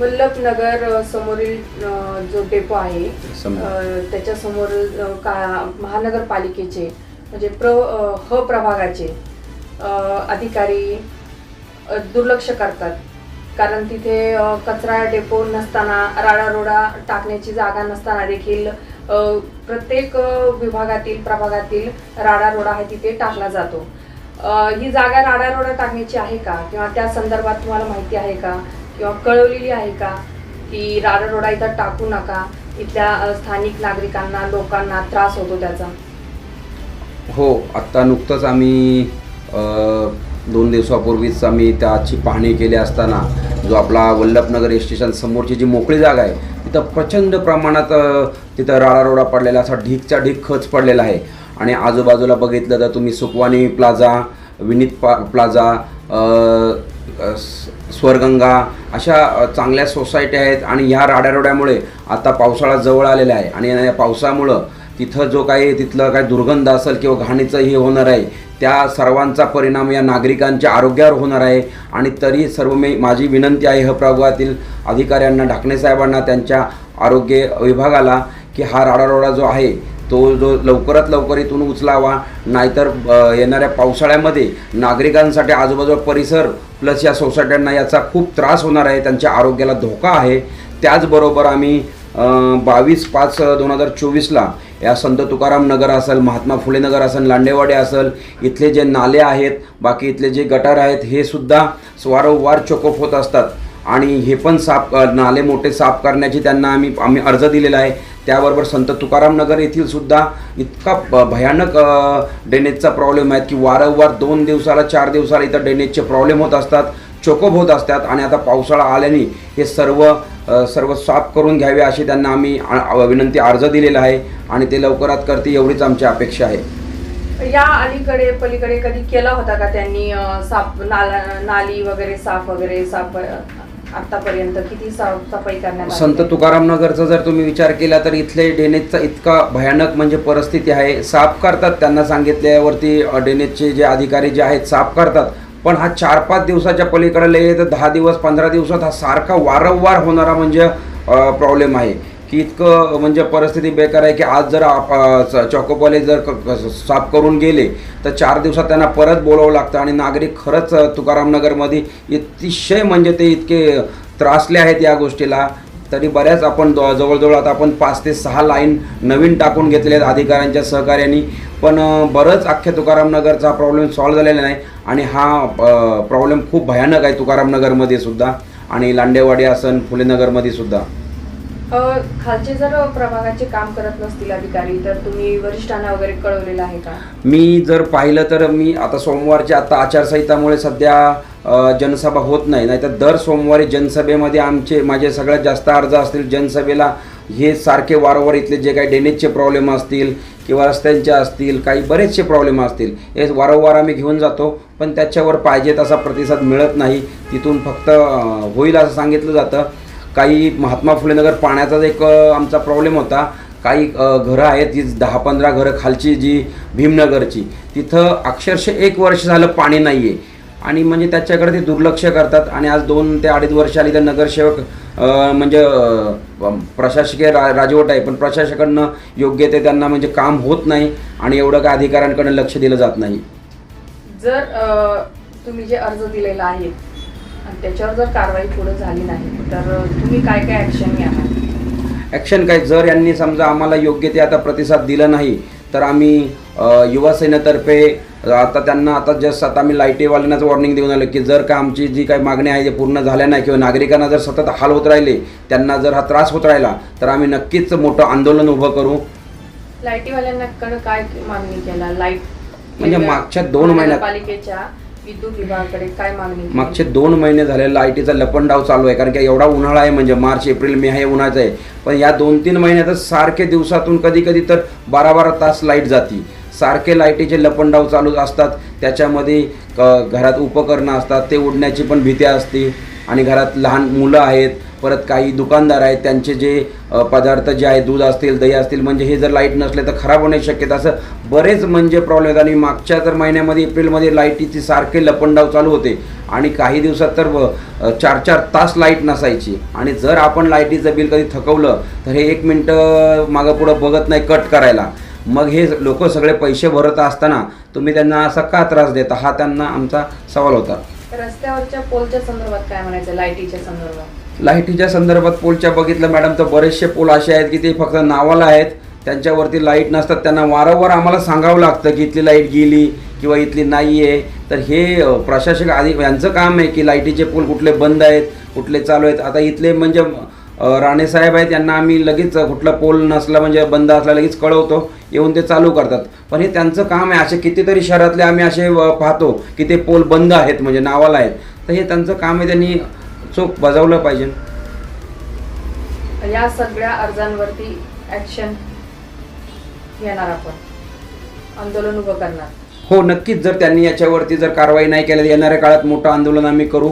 वल्लभनगर समोरील जो डेपो आहे सम- अ, त्याच्यासमोर का महानगरपालिकेचे म्हणजे प्र ह प्रभागाचे अ, अधिकारी अ, दुर्लक्ष करतात. कारण तिथे अ, कचरा डेपो नसताना राडारोडा टाकण्याची जागा नसताना देखील अ, प्रत्येक अ, विभागातील प्रभागातील राडारोडा आहे तिथे टाकला जातो. अ, ही जागा राडारोडा टाकण्याची आहे का? किंवा त्या संदर्भात तुम्हाला माहिती आहे का? किंवा कळवलेली आहे का? की राडारोडा इथं टाकू नका. इथल्या स्थानिक नागरिकांना लोकांना त्रास होतो त्याचा. हो आत्ता नुकतंच आम्ही दोन दिवसापूर्वीच आम्ही त्याची पाहणी केली असताना जो आपला वल्लभनगर एस स्टेशन समोरची जी मोकळी जागा आहे तिथं प्रचंड प्रमाणात तिथं राडारोडा पडलेला असा ढीकचा ढीक खच पडलेला आहे. आणि आजूबाजूला बघितलं तर तुम्ही सुकवानी प्लाझा विनीत पा प्लाझा स्वरगंगा अशा चांगल्या सोसायट्या आहेत आणि ह्या राड्यारोड्यामुळे आता पावसाळा जवळ आलेला आहे. आणि या पावसामुळं तिथं जो काही तिथलं काही दुर्गंध असेल किंवा घाणीचं हे होणार आहे त्या सर्वांचा परिणाम या नागरिकांच्या आरोग्यावर होणार आहे. आणि तरी सर्व मी माझी विनंती आहे ह प्रभागातील अधिकाऱ्यांना ढाकणे साहेबांना त्यांच्या आरोग्य विभागाला की हा राडारोडा जो आहे तो जो लवकरात लवकर इथून उचलावा. नाहीतर येणाऱ्या पावसाळ्यामध्ये नागरिकांसाठी आजूबाजूला परिसर प्लस या सोसायट्यांना याचा खूप त्रास होणार आहे त्यांच्या आरोग्याला धोका आहे. त्याचबरोबर आम्ही बावीस पाच दोन हजार चोवीसला या संत तुकाराम नगर असेल महात्मा फुले नगर असेल लांडेवाडी असेल इथले जे नाले आहेत बाकी इथले जे गटार आहेत हे सुद्धा वारंवार चोकोप होत असतात. आणि हे पण साफ नाले मोठे साफ करण्याची त्यांना आम्ही आम्ही अर्ज दिलेला आहे. त्याबरोबर संत तुकाराम नगर येथील सुद्धा इतका भयानक ड्रेनेजचा प्रॉब्लेम आहे की वारंवार दोन दिवसाला चार दिवसाला इथं ड्रेनेजचे प्रॉब्लेम होत असतात चोकोप होत असतात आणि आता पावसाळा आल्याने हे सर्व सर्व साफ करून घ्यावे अशी त्यांना आम्ही विनंती अर्ज दिलेला आहे आणि ते लवकरात करते एवढीच आमची अपेक्षा आहे. या अलीकडे पलीकडे कधी केला होता का त्यांनी साफ नाला नाली वगैरे साफ वगैरे साफ आतापर्यंत किती सफाई करण्यात संत तुकाराम नगरचा जर तुम्ही विचार केला तर इथले डेनेजचा इतका भयानक म्हणजे परिस्थिती आहे. साफ करतात त्यांना सांगितल्यावरती डेनेजचे जे अधिकारी जे आहेत साफ करतात. पण हा चार पाच दिवसाच्या पलीकडे लय तर दहा दिवस पंधरा दिवसात हा सारखा वारंवार होणारा म्हणजे प्रॉब्लेम आहे. की इतकं म्हणजे परिस्थिती बेकार आहे की आज जर आप- च- जर क- साफ करून गेले तर चार दिवसात त्यांना परत बोलावं लागतं. आणि नागरिक खरंच तुकारामनगरमध्ये अतिशय म्हणजे ते इतके त्रासले आहेत या गोष्टीला. तरी बऱ्याच आपण द- जवळजवळ आता आपण पाच ते सहा लाईन नवीन टाकून घेतले आहेत अधिकाऱ्यांच्या सहकार्याने. पण बरंच अख्ख्या तुकारामनगरचा प्रॉब्लेम सॉल्व्ह झालेला नाही. आणि हा प्रॉब्लेम खूप भयानक आहे तुकारामनगरमध्ये सुद्धा. आणि लांडेवाडी असन फुलेनगरमध्ये सुद्धा. खालचे जर प्रभागाचे काम करत नसतील अधिकारी तर तुम्ही वरिष्ठांना वगैरे कळवलेलं आहे का? मी जर पाहिलं तर मी आता सोमवारच्या आता आचारसंहितामुळे सध्या जनसभा होत नाही. नाहीतर दर सोमवारी जनसभेमध्ये आमचे माझे सगळ्यात जास्त अर्ज असतील जनसभेला. हे सारखे वारंवार इथले जे काही ड्रेनेजचे प्रॉब्लेम असतील किंवा रस्त्यांचे असतील काही बरेचसे प्रॉब्लेम असतील. हे वारंवार आम्ही घेऊन जातो पण त्याच्यावर पाहिजे तसा प्रतिसाद मिळत नाही. तिथून फक्त होईल असं सांगितलं जातं. काही महात्मा फुले नगर पाण्याचाच एक आमचा प्रॉब्लेम होता. काही घरं आहेत जी दहा पंधरा घरं खालची जी भीमनगरची. तिथं अक्षरशः एक वर्ष झालं पाणी नाही आहे आणि म्हणजे त्याच्याकडे ते दुर्लक्ष करतात. आणि आज दोन ते अडीच वर्ष आली तर नगरसेवक म्हणजे प्रशासकीय रा राजवट आहे. पण प्रशासकांना योग्य ते त्यांना म्हणजे काम होत नाही. आणि एवढं काय अधिकाऱ्यांकडे लक्ष दिलं जात नाही. जर तुम्ही जे अर्ज दिलेला आहे आणि त्याच्यावर जर कारवाई पुढे झाली नाही तर तुम्ही काय काय ऍक्शन घ्याल ॲक्शन काय? जर यांनी समजा आम्हाला योग्य ते आता प्रतिसाद दिला नाही तर आम्ही अ, युवा सेनेतर्फे आता त्यांना आता जस्ट आता आम्ही लाईटीवाल्यांनाच वॉर्निंग देऊन आलो की जर का आमची जी काही मागणी आहे ते पूर्ण झाल्या नाही किंवा नागरिकांना जर सतत हाल होत राहिले त्यांना जर हा त्रास होत राहिला तर आम्ही नक्कीच मोठं आंदोलन उभं करू. लाईटीवाल्यांकडे काय मागणी केला? लाइट म्हणजे मागच्या दोन महिन्यात- पालिकेच्या विद्युत विभागाकडे काय मागणी? मागचे दोन महिने झाले लाईटीचा लपंडाव चालू आहे कारण की एवढा उन्हाळा आहे म्हणजे मार्च एप्रिल मे हे उन्हाचा आहे. पण या दोन तीन महिन्यातच सारखे दिवसातून कधी कधी तर बारा बारा तास लाइट जाती. सारखे लाईटीचे लपंडाव चालू असतात. त्याच्यामध्ये घरात उपकरणं असतात ते उडण्याची पण भीती असते. आणि घरात लहान मुलं आहेत परत काही दुकानदार आहेत त्यांचे जे पदार्थ जे आहेत दूध असतील दही असतील म्हणजे हे जर लाइट नसले तर खराब होण्याची शक्यता असं बरेच म्हणजे प्रॉब्लेम आहेत. आणि मागच्या तर महिन्यामध्ये एप्रिलमध्ये लाईटीची सारखे लपंडाव चालू होते. आणि काही दिवसात तर चार चार तास लाइट नसायची. आणि जर आपण लाईटीचं बिल कधी थकवलं तर हे एक मिनटं मागं पुढं बघत नाही कट करायला. मग हे लोक सगळे पैसे भरत असताना तुम्ही त्यांना असा का त्रास देता? हा त्यांना आमचा सवाल होता. रस्त्यावरच्या पोलच्या संदर्भात काय म्हणायचं? लाईटीच्या संदर्भात. लाईटीच्या संदर्भात पोलच्या बघितलं मॅडम तर बरेचसे पोल असे आहेत की ते फक्त नावाला आहेत. त्यांच्यावरती लाइट नसतात. त्यांना वारंवार आम्हाला सांगावं लागतं की इथली लाइट गेली किंवा इथली नाही आहे तर हे प्रशासक आधी यांचं काम आहे की लाईटीचे पोल कुठले बंद आहेत कुठले चालू आहेत. आता इथले म्हणजे अ, राणेसाहेब आहेत यांना आम्ही लगेच कुठला पोल नसला म्हणजे बंद असला लगेच कळवतो येऊन ते चालू करतात. पण हे त्यांचं काम आहे असे कितीतरी शहरातले आम्ही असे पाहतो की ते पोल बंद आहेत म्हणजे नावाला आहेत. तर हे त्यांचं काम आहे त्यांनी चोख बजावलं पाहिजे. या सगळ्या अर्जांवरती ऍक्शन घेणार आपण. आंदोलन उभं करणार. हो नक्कीच जर त्यांनी याच्यावरती जर कारवाई नाही केली येणाऱ्या काळात मोठं आंदोलन आम्ही करू.